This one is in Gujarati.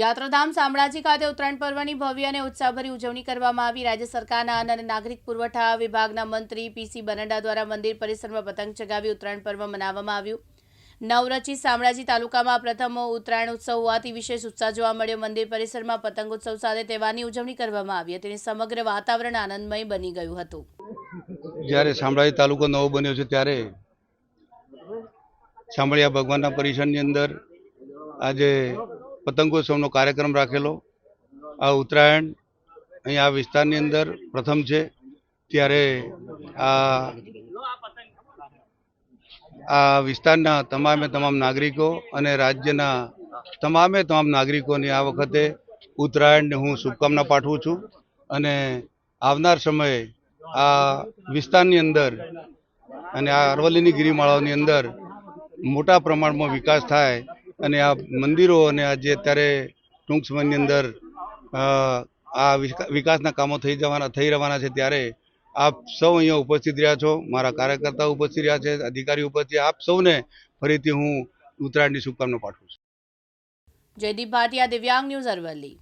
યાત્રાધામ શામળાજી ખાતે ઉત્તરાયણ પર્વની ભવ્ય અને ઉત્સાહભરી ઉજવણી કરવામાં આવી. રાજ્ય સરકારના અન્ન અને નાગરિક પુરવઠા વિભાગના મંત્રી પીસી બરંડા દ્વારા મંદિર પરિસરમાં પતંગ ચગાવી ઉત્તરાયણ પર્વ મનાવવામાં આવ્યું. નવરચિત શામળાજી તાલુકામાં પ્રથમ ઉત્તરાયણ ઉત્સવ હોવાથી વિશેષ ઉત્સાહ જોવા મળ્યો. મંદિર પરિસરમાં પતંગ ઉત્સવ સાથે તહેવારની ઉજવણી કરવામાં આવી હતી સમગ્ર વાતાવરણ આનંદમય બની ગયું હતું. જ્યારે શામળાજી તાલુકો નવો બન્યો છે ત્યારે શામળિયા ભગવાનના પરિસરની અંદર આજે પતંગોત્સવનો કાર્યક્રમ રાખેલો. આ ઉત્તરાયણ અહીં આ વિસ્તારની અંદર પ્રથમ છે. ત્યારે આ આ વિસ્તારના તમામે તમામ નાગરિકો અને રાજ્યના તમામે તમામ નાગરિકોની આ વખતે ઉત્તરાયણને હું શુભકામના પાઠવું છું અને આવનાર સમયે આ વિસ્તારની અંદર અને આ અરવલ્લીની ગિરિમાળાઓની અંદર મોટા પ્રમાણમાં વિકાસ થાય અને આ મંદિરો અને આ જે અત્યારે ટૂંક સમયની અંદર આ વિકા- વિકાસના કામો થઈ જવાના, થઈ રહેવાના છે ત્યારે આપ સૌ અહીંયા ઉપસ્થિત રહ્યા છો, મારા કાર્યકર્તાઓ ઉપસ્થિત રહ્યા છે અધિકારી ઉપસ્થિત આપ સૌને ફરીથી હું ઉત્તરાયણની શુભકામના પાઠવું છું. જયદીપ ભાટિયા, દિવ્યાંગ ન્યૂઝ અરવલ્લી.